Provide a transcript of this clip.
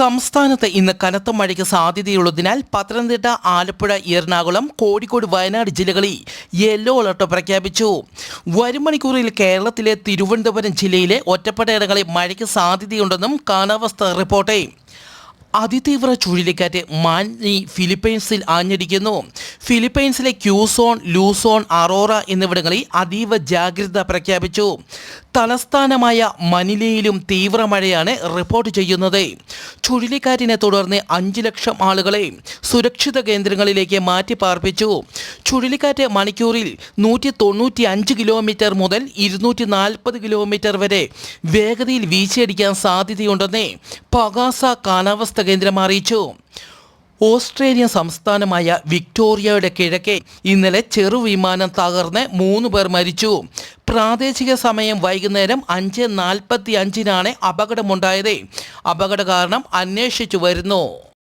സംസ്ഥാനത്ത് ഇന്ന് കനത്ത മഴയ്ക്ക് സാധ്യതയുള്ളതിനാൽ പത്തനംതിട്ട ആലപ്പുഴ എറണാകുളം കോഴിക്കോട് വയനാട് ജില്ലകളിൽ യെല്ലോ അലർട്ട് പ്രഖ്യാപിച്ചു. വരും മണിക്കൂറിൽ കേരളത്തിലെ തിരുവനന്തപുരം ജില്ലയിലെ ഒറ്റപ്പെട്ടയിടങ്ങളിൽ മഴയ്ക്ക് സാധ്യതയുണ്ടെന്നും കാലാവസ്ഥ റിപ്പോർട്ട്. അതിതീവ്ര ചുഴലിക്കാറ്റ് മാനി ഫിലിപ്പൈൻസിൽ ആഞ്ഞടിക്കുന്നു. ഫിലിപ്പൈൻസിലെ ക്യൂസോൺ ലൂസോൺ അറോറ എന്നിവിടങ്ങളിൽ അതീവ ജാഗ്രത പ്രഖ്യാപിച്ചു. തലസ്ഥാനമായ മനിലയിലും തീവ്ര മഴയാണ് റിപ്പോർട്ട് ചെയ്യുന്നത്. ചുഴലിക്കാറ്റിനെ തുടർന്ന് അഞ്ച് ലക്ഷം ആളുകളെ സുരക്ഷിത കേന്ദ്രങ്ങളിലേക്ക് മാറ്റി പാർപ്പിച്ചു ചുഴലിക്കാറ്റ് മണിക്കൂറിൽ നൂറ്റി തൊണ്ണൂറ്റി അഞ്ച് കിലോമീറ്റർ മുതൽ ഇരുന്നൂറ്റി നാൽപ്പത് കിലോമീറ്റർ വരെ വേഗതയിൽ വീശിയടിക്കാൻ സാധ്യതയുണ്ടെന്ന് പകാസ കാലാവസ്ഥ കേന്ദ്രം അറിയിച്ചു. ഓസ്ട്രേലിയൻ സംസ്ഥാനമായ വിക്ടോറിയയുടെ കിഴക്കെ ഇന്നലെ ചെറുവിമാനം തകർന്ന് മൂന്ന് പേർ മരിച്ചു. പ്രാദേശിക സമയം വൈകുന്നേരം അഞ്ച് നാൽപ്പത്തി അഞ്ചിനാണ് അപകടമുണ്ടായത്. അപകട കാരണം അന്വേഷിച്ചു വരുന്നു.